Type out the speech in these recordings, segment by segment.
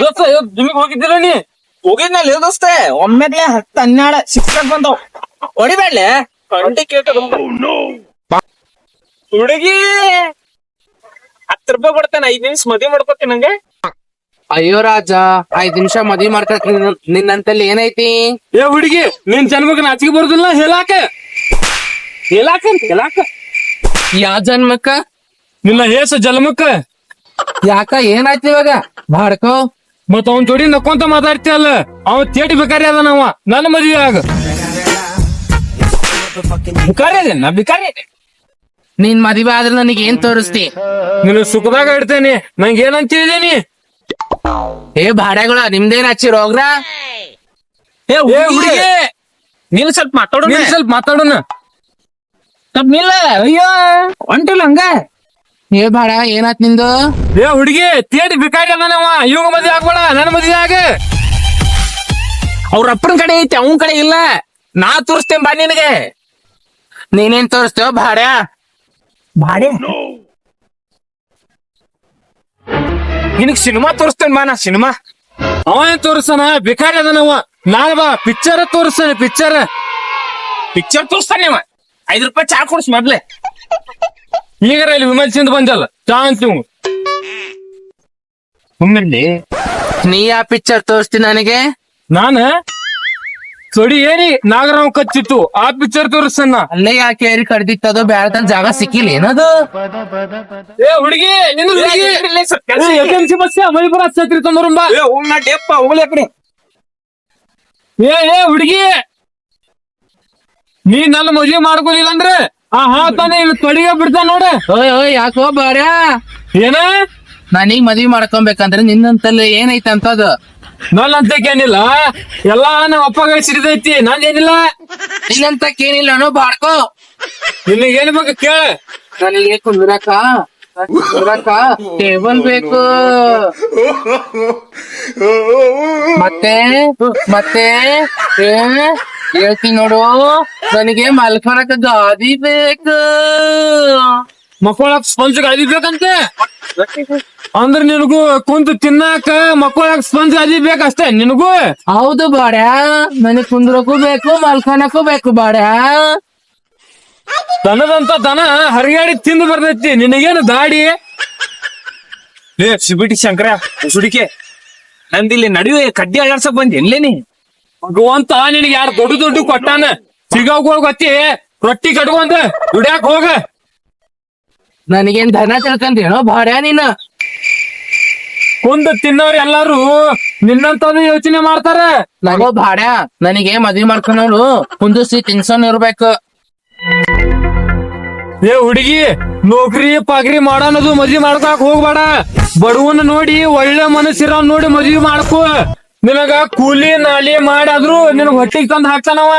ದೋಸ್ತ ಜಿಮ್ಮಿಗೆ ಹೋಗಿದ್ದಿಲ್ಲ ನೀ? ಹೋಗಿದ್ನಲ್ಲಿ ದೋಸ್ತೆ. ಒಮ್ಮೆಗ್ಲೆ ಹತ್ತು ಹನ್ನೆರಡು ಸಿಕ್ಸ್ ಬಂದವ್. ಹೊಡಿಬೇಡ್ಲೆ. ಕಂಟಿ ಕೇಳ್ತದ ಹುಡುಗಿ! ಹತ್ತು ರೂಪಾಯಿ ಕೊಡ್ತೇನೆ ಐದ್ ನಿಮಿಷ ಮದ್ವೆ ಮಾಡ್ಕೊತೀನಿ ನಂಗೆ. ಅಯ್ಯೋ ರಾಜ ಐದ್ ನಿಮಿಷ ಮದ್ವಿ ನಿನ್ನ- ನಿನ್ನಂತಲ್ಲಿ ಏನೈತಿ? ಏ ಹುಡುಗಿ ನಿನ್ ಜನ್ಮಕ್ಕೆ ನಾಚಿಗೆ ಬರುದಿಲ್ಲ ಹೇಳಾಕ? ಹೇಳಾಕ ಅಂತ ಹೇಳಾಕ? ಯಾ ಜನ್ಮಕ್ಕ? ನಿನ್ನ ಹೇಸ ಜನ್ಮಕ್ಕ. ಯಾಕ ಏನಾಯ್ತು ಇವಾಗ? ಬಾಡ್ಕೋ. ಮತ್ ಅವನ್ ಜೋಡಿ ನಕ್ಕೊಂತ ಮಾತಾಡ್ತಿಯಲ್ಲ ಅವ ತೇಟಿ ಬೇಕಾರಿ ಅದ ನಾವ ನನ್ನ ಮದ್ವೆ ಆಗ. ಬಿಕಾರಿ ಅದೇ ನಾ ಬಿಕಾರಿ ಅದೇ ನಿನ್ ಮದ್ವಿ ಆದ್ರೆ ನನಗೆ ಏನ್ ತೋರಿಸ್ತಿ? ನೀನು ಸುಖದಾಗ ಇಡ್ತೇನೆ. ನಂಗೆ ಏನಂತ ಹೇಳಿದೀನಿ ಏ ಭಾಡ್ಯಾಗಳ ನಿಮ್ದೇನ್ ಹಚ್ಚಿ ಹೋಗ್ರ ಏ ಹುಡುಗಿ! ನೀನ್ ಸ್ವಲ್ಪ ಮಾತಾಡೋಣ. ನೀನ್ ಸ್ವಲ್ಪ ಮಾತಾಡೋಣ. ಸ್ವಲ್ಪ ನಿಲ್ಲ. ಅಯ್ಯೋ! ಹೊಂಟಿಲ್ಲ ಹಂಗ. ಏ ಬಾಡ ಏನಾತ್ ನಿಂದು? ಏ ಹುಡುಗಿ ತೇಟಿ ನಾವ ಇವಾಗ ಮದ್ವೆ ಆಗ್ಬೇಡ ನನ್ನ ಮದ್ವೆ ಆಗ. ಅವ್ರ ಅಪ್ಪನ ಕಡೆ ಐತಿ ಅವನ್ ಕಡೆ ಇಲ್ಲ. ನಾ ತೋರಿಸ್ತೇನೆ ಬಾ ನಿನಗೆ. ನೀನೇನ್ ತೋರಿಸ್ತೇವ ಬಾಡ್ಯ ಬಾಡ್ಯ ನಿನಗ್ ಸಿನಿಮಾ ತೋರಿಸ್ತೇನೆ ಬಾ ನಾ ಸಿನಿಮಾ. ಅವ ಏನ್ ತೋರಿಸ್ತಾನ ಬೇಕಾರಿ ಅದ ನಾವ. ನಾಳೆ ಬಾ ಪಿಕ್ಚರ್ ತೋರಿಸ್ತಾನೆ ಪಿಕ್ಚರ್ ಪಿಕ್ಚರ್ ತೋರಿಸ್ತಾನೆ ಅವ. ಐದು ರೂಪಾಯಿ ಚಾ ಕೊಡ್ಸ್ ಮೊದ್ಲೆ. ಈಗಾರ ಇಲ್ಲಿ ವಿಮರ್ಶಿಂದ ಬಂದಲ್ಲ ಚಾ ಅಂತೀವ್ ಸುಮ್ಮನೆ ನೀ ಯಾ ಪಿಕ್ಚರ್ ತೋರಿಸ್ತಿ ನನಗೆ? ನಾನ? ಸೊಡಿ ಏನಿ ನಾಗರಾವ್ ಕಚ್ಚಿತ್ತು ಆ ಪಿಕ್ಚರ್ ತೋರಿಸ್ತಾನ ಅಲ್ಲೇ ಯಾಕೆ ಏರಿ ಕಡ್ದಿತ್ತದು? ಬೇಡ ಜಾಗ ಸಿಕ್ಕಿಲ್ಲ ಏನದು? ಏ ಹುಡುಗಿ ನಿನ್ನ ಹುಡುಗಿ. ಎಕಂಸಿ ಬಸ್ ಮೈಪುರ ಛತ್ರಿ ತಂದ್ರಂಬ ಡೆಪ್ಪ ಹೋಗ್ಲಿ ಆ ಕಡೆ. ಏ ಏ ಹುಡುಗಿ. ನೀ ನನ್ನ ಮದ್ವೆ ಮಾಡ್ಕೊಲಿಲ್ಲ ಅಂದ್ರೆ? ಆ ಹಾ ತಾನೆ ಇಲ್ಲಿ ತೊಡಿಗೆ ಬಿಡ್ತಾನ ನೋಡ. ಓಯ್ ಓಯ್ ಯಾಕೋ ಬಾರ್ಯಾ ಏನ? ನನಗ್ ಮದ್ವಿ ಮಾಡ್ಕೊಬೇಕಂದ್ರೆ ನಿನ್ನಂತಲ್ಲಿ ಏನೈತೆ ಅಂತದು ನನ್ನ ಏನಿಲ್ಲ. ಎಲ್ಲಾ ನಮ್ಮ ಅಪ್ಪಗ ಸಿಡಿದೈತಿ ನಂದೇನಿಲ್ಲ? ಏನಿಲ್ಲ ಅನ್ನೋ ಬಾಡ್ಕೋ. ನಿನಗೆ ಏನ್ ಬೇಕು ಕೇಳ. ನನಗೆ ಕುಂದ್ರಕ ಕುಂದ್ರಕ ಟೇಬಲ್ ಬೇಕು. ಮತ್ತೆ ಮತ್ತೆ ಏ, ಹೇಳ್ತೀನಿ ನೋಡು ನನಗೆ ಮಲ್ಕೊಳಕ ಗಾದಿ ಬೇಕು. ಮಕ್ಕಳಕ್ ಸ್ಪಂಜ್ ಗಾದಿ ಬೇಕಂತೆ? ಅಂದ್ರ ನಿನಗೂ ಕುಂತು ತಿನ್ನಾಕ ಮಕ್ಕಳಕ್ ಸ್ಪಂಜ್ ಗಾದಿ ಬೇಕಷ್ಟೇ ನಿನಗೂ? ಹೌದು ಬಾಡ್ಯಾ ನನಗ್ ಕುಂದ್ರಕ್ಕೂ ಬೇಕು ಮಲ್ಕೊಳಕ್ಕೂ ಬೇಕು ಬಾಡ್ಯಾ. ದನದಂತ ದನ ಹರಿಯಾಡಿ ತಿಂದು ಬರ್ತೈತಿ ನಿನಗೇನು ದಾಡಿ? ಏ ಸಿಬಿಟಿ ಶಂಕರ ಸುಡಿಕೆ ನಂದಿಲ್ಲಿ ನಡುವೆ ಕಡ್ಡಿ ಅಳ್ಳಾಡ್ಸಕ್ ಬಂದಿ ಭಗವಂತ ನಿನಗೆ ಯಾರು ದೊಡ್ಡ ದೊಡ್ಡ ಕೊಟ್ಟಾನ? ಸಿಗೋಗೋಳ್ ಗೊತ್ತಿ ರೊಟ್ಟಿ ಕಟ್ಕೊಂತ ದುಡ್ಯಾಕ್ ಹೋಗ. ನನಗೇನ್ ಧನ ತಿಳ್ಕಂತೇನೋ ಬಾಡ್ಯಾ ನೀನ? ಕುಂದ ತಿನ್ನೋರ್ ಎಲ್ಲಾರು ನಿನ್ನಂತ ಯೋಚನೆ ಮಾಡ್ತಾರ. ನಗೋ ಬಾಡ್ಯಾ ನನಗೆ ಮದ್ವಿ ಮಾಡ್ಕೊಂಡವ್ರು ಕುಂದಿಸಿ ತಿನ್ಸೋನ್ ಇರ್ಬೇಕು. ಏ ಹುಡುಗಿ ನೌಕರಿ ಪಗರಿ ಮಾಡೋನದು ಮದ್ವಿ ಮಾಡ್ಕೊಕ್ ಹೋಗ್ಬೇಡ. ಬಡವನ್ನ ನೋಡಿ ಒಳ್ಳೆ ಮನಸ್ಸಿರೋ ನೋಡಿ ಮದ್ವಿ ಮಾಡ್ಕೋ. ನಿನಗ ಕೂಲಿ ನಾಲಿ ಮಾಡಾದ್ರು ನಿನಗ ಹೊಟ್ಟಿಗೆ ತಂದ್ ಹಾಕ್ತಾನವ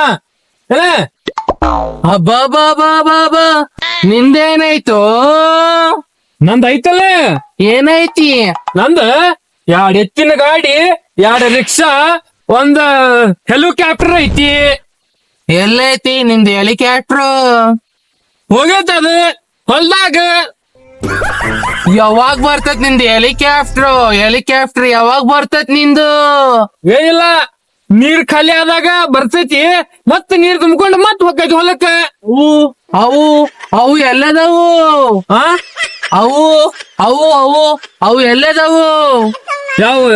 ಬಾ ಅಬ್ಬಬ್ಬಬ್ಬಬ್ಬ ನಿಂದೇನಾಯ್ತು? ನಂದ್ ಐತಲ್ಲ? ಏನೈತಿ ನಂದ ಎರಡ್ ಎತ್ತಿನ ಗಾಡಿ ಎರಡ್ ರಿಕ್ಷಾ ಒಂದ್ ಹೆಲಿಕಾಪ್ಟರ್ ಐತಿ. ಎಲ್ಲೈತಿ ನಿಂದ ಹೆಲಿಕಾಪ್ಟರ್ ಹೋಗೈತದ ಹೊಲ್ದಾಗ. ಯಾವಾಗ ಬರ್ತತ್ ನಿಂದು ಹೆಲಿಕಾಪ್ಟರ್ ಹೆಲಿಕಾಪ್ಟರ್ ಯಾವಾಗ ಬರ್ತತ್ ನಿಂದು? ಏನಿಲ್ಲ ನೀರ್ ಖಾಲಿ ಆದಾಗ ಬರ್ತೈತಿ ಮತ್ ನೀರ್ ತುಂಬಿಕೊಂಡು ಮತ್ ಹೋಗ್ತೈತಿ ಹೊಲಕ್ಕ. ಅವು ಅವು ಅವು ಎಲ್ಲದವು. ಆ? ಅವು ಅವು ಅವು ಅವು ಎಲ್ಲದವು. ಯಾವ?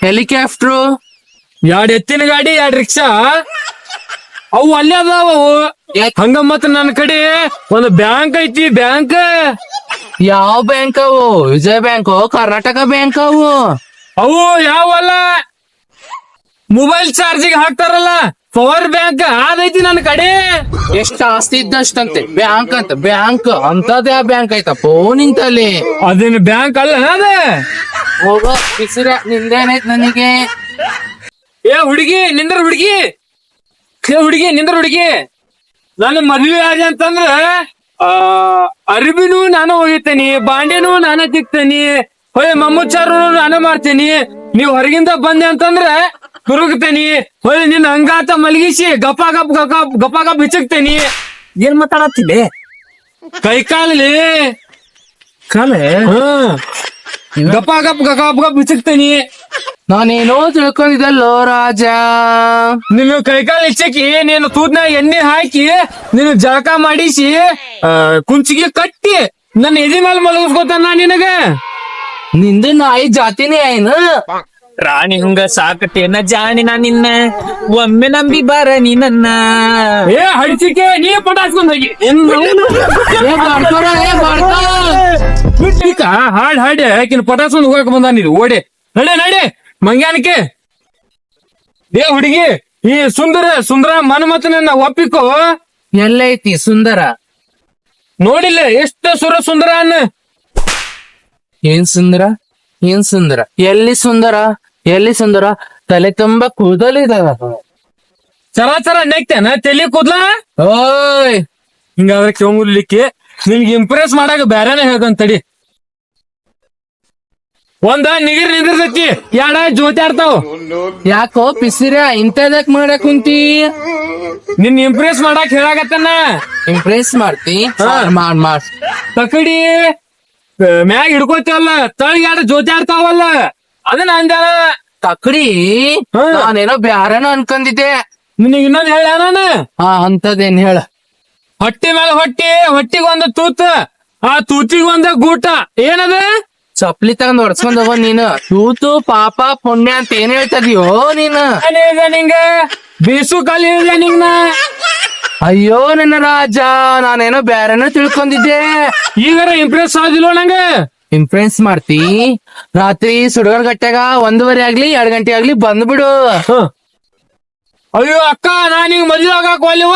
ಹೆಲಿಕಾಪ್ಟರ್ ಎರಡ್ ಎತ್ತಿನ ಗಾಡಿ ಎರಡ್ ರಿಕ್ಷಾ. ಅವು ಅಲ್ಲೇ ಅದಾವ ಅವು ಹಂಗ ಮತ್ ನನ್ನ ಕಡೆ ಒಂದು ಬ್ಯಾಂಕ್ ಐತಿ ಬ್ಯಾಂಕ್. ಯಾವ ಬ್ಯಾಂಕ್ ಅವು? ವಿಜಯ ಬ್ಯಾಂಕ್ ಕರ್ನಾಟಕ ಬ್ಯಾಂಕ್ ಅವು? ಅವು ಯಾವಲ್ಲ? ಮೊಬೈಲ್ ಚಾರ್ಜಿಗೆ ಹಾಕ್ತಾರಲ್ಲ? ಪವರ್ ಬ್ಯಾಂಕ್ ಅದೈತಿ ನನ್ನ ಕಡೆ. ಎಷ್ಟ್ ಆಸ್ತಿ ಇದ್ದಷ್ಟಂತೆ. ಬ್ಯಾಂಕ್ ಅಂತ ಬ್ಯಾಂಕ್ ಅಂತದೇ ಯಾವ ಬ್ಯಾಂಕ್ ಐತಪ್ಪ ನಿಂತಲ್ಲಿ. ಅದೇನು ಬ್ಯಾಂಕ್ ಅಲ್ಲ ಅದ? ಹೋಗೋ ಬಿಸಿರ ನಿಂದೇನೈತ್ ನನಗೆ? ಏ ಹುಡುಗಿ ನಿಂದ್ರ ಹುಡುಗಿ. ಏ ಹುಡುಗಿ ನಿಂದ್ರ ಹುಡುಗಿ. ನನ್ನ ಮದ್ವೆ ಆದ ಅಂತಂದ್ರ ಆ ಅರಿಬಿನೂ ನಾನು ಒಗಿತೇನಿ ಬಾಂಡೆನೂ ನಾನೇ ತಿಕ್ತೇನಿ ಹೊಯ್ ಮಮ್ಮುಚ್ಚಾರು ನಾನು ಮಾಡ್ತೇನಿ. ನೀವ್ ಹೊರಗಿಂದ ಬಂದೆ ಅಂತಂದ್ರ ಕುರುಗ್ತೇನಿ ಹೊಯ್ ನಿನ್ನ ಹಂಗಾತ ಮಲಗಿಸಿ ಗಪ ಗಪ್ ಗಪ ಗಪ ಗಪ್ ಬಿಚ್ಚಕ್ತೇನಿ ಏನ್ ಮಾತಾಡತ್ತಿದೆ ಕೈ ಕಾಲಲ್ಲಿ ಕಾಲೇ? ಹ್ಮ್. ಗಪ ಗಪ್ ಗಪ ಗಪ್ ಹಿಚಕ್ತೇನಿ. ನಾನೇನೋ ತಿಳ್ಕೊಂಡಿದ್ದಲ್ಲೋ ರಾಜ. ನಿನ್ನ ಕೈಕಾಲು ಇಚ್ಚಕಿ ನೀನು ತೂದ್ನ ಎಣ್ಣೆ ಹಾಕಿ ನೀನು ಜಳಕ ಮಾಡಿಸಿ ಆ, ಕುಂಚಿಗೆ ಕಟ್ಟಿ ನನ್ನ ಎದೆ ಮೇಲೆ ಮಲಗಿಸ್ಕೊತಾನ ನಿನಗ? ನಿಂದ ನಾಯಿ ಜಾತಿನೇ ಏನು? ರಾಣಿ ಹುಂಗ ಸಾಕಟ್ಟೇನ ಜಾಣಿನ ನಿನ್ನ? ಒಮ್ಮೆ ನಂಬಿ ಬಾರ ನೀ ನನ್ನ. ಏ ಹಡಿಸಿಕೆ ನೀ ಪಟಾಸ್ಕೊಂಡ್ ಹೋಗಿ. ಹಾಡ್ ಹಾಡಿ ಆಕಿನ ಪಟಾಸ್ಕೊಂಡ್ ಹೋಗಕ್ ಬಂದ ನೀನು. ಓಡೆ. ನಡೆ ನಡೆ. ಮಂಗ್ಯಾನಕ್ಕೆ? ದೇ ಹುಡುಗಿ ಈ ಸುಂದರ ಸುಂದರ ಮನ್ಮಥನನ್ನ ಒಪ್ಪಿಕೋ. ಎಲ್ಲೈತಿ ಸುಂದರ? ನೋಡಿಲ್ಲ ಎಷ್ಟು ಸುರ ಸುಂದರ ಅನ್ನ? ಏನ್ ಸುಂದರ? ಏನ್ ಸುಂದರ? ಎಲ್ಲಿ ಸುಂದರ? ಎಲ್ಲಿ ಸುಂದರ? ತಲೆ ತುಂಬಾ ಕೂದಲಿದಾವ ಚರ ಚರ ನೆಕ್ತೇನ? ತಲೆ ಕೂದ್ಲ? ಓಯ್! ಹಿಂಗಾದ್ರೆ ಕೆಂಗುಲಿಕ್ಕೆ ನಿಮ್ಗೆ ಇಂಪ್ರೆಸ್ ಮಾಡಾಕ ಬ್ಯಾರೇನೆ ಹೇಳ್ದಂತ ತಡಿ. ಒಂದ ನಿಗಿರ್ ನಿಂದಿರ್ತೈತಿ ಯಾಡ ಜೋತಿ ಆಡ್ತಾವ ಯಾಕೋ ಪಿಸಿರ ಇಂಥದಕ್ ಮಾಡಕ್ ಕುಂತಿ? ನಿನ್ ಇಂಪ್ರೆಸ್ ಮಾಡಕ್ ಹೇಳಾಕತ್ತನ? ಇಂಪ್ರೆಸ್ ಮಾಡ್ತಿ ಮಾಡ್ ಮಾಡ್ ಮಾಡ್. ತಕಡಿ ಮ್ಯಾಗ ಹಿಡ್ಕೋತೇವಲ್ಲ ತಳಿ ಯಾಡ ಜೋತಿ ಆಡ್ತಾವಲ್ಲ ಅದನ್ನ ಅಂದಾನ ತಕಡಿ. ನಾನೇನೋ ಬ್ಯಾರನ ಅನ್ಕೊಂಡಿದ್ದೆ ನಿನಗ್ ಇನ್ನೊಂದ್ ಹೇಳ ನಾನು? ಹಾ ಅಂತದೇನ್ ಹೇಳ. ಹೊಟ್ಟಿ ಮ್ಯಾಲ ಹೊಟ್ಟಿ ಹೊಟ್ಟಿಗೆ ಒಂದ ತೂತ ಆ ತೂತಿಗೆ ಒಂದ ಗೂಟ ಏನದ? ಚಪ್ಲಿ ತಗೊಂಡ್ ಹೊಡ್ಸ್ಕೊಂಡ್ ಹೋಗೋ ನೀನು. ತೂತು ಪಾಪ ಪುಣ್ಯ ಅಂತ ಏನ್ ಹೇಳ್ತದ್ಯೋ ನೀನು. ನಿಂಗ. ಬೀಸು ಕಾಲಿ ನಿನ್ನ. ನಿಂಗ ಅಯ್ಯೋ ನನ್ನ ರಾಜ ನಾನೇನೋ ಬೇರೆನ ತಿಳ್ಕೊಂಡಿದ್ದೆ. ಈಗ ಇಂಪ್ರೆಸ್ ಆಗಿಲ್ವ ನಂಗೆ? ಇಂಪ್ರೆಸ್ ಮಾಡ್ತಿ. ರಾತ್ರಿ ಸುಡಗರ್ ಗಟ್ಟೆಗ ಒಂದೂವರೆ ಆಗ್ಲಿ ಎರಡ್ ಗಂಟೆ ಆಗ್ಲಿ ಬಂದ್ಬಿಡು. ಅಯ್ಯೋ ಅಕ್ಕ ನಾನೀಗ ನಿಂಗ್ ಮದ್ವೆ ಆಗಾಕ ಒಲ್ಲೆವ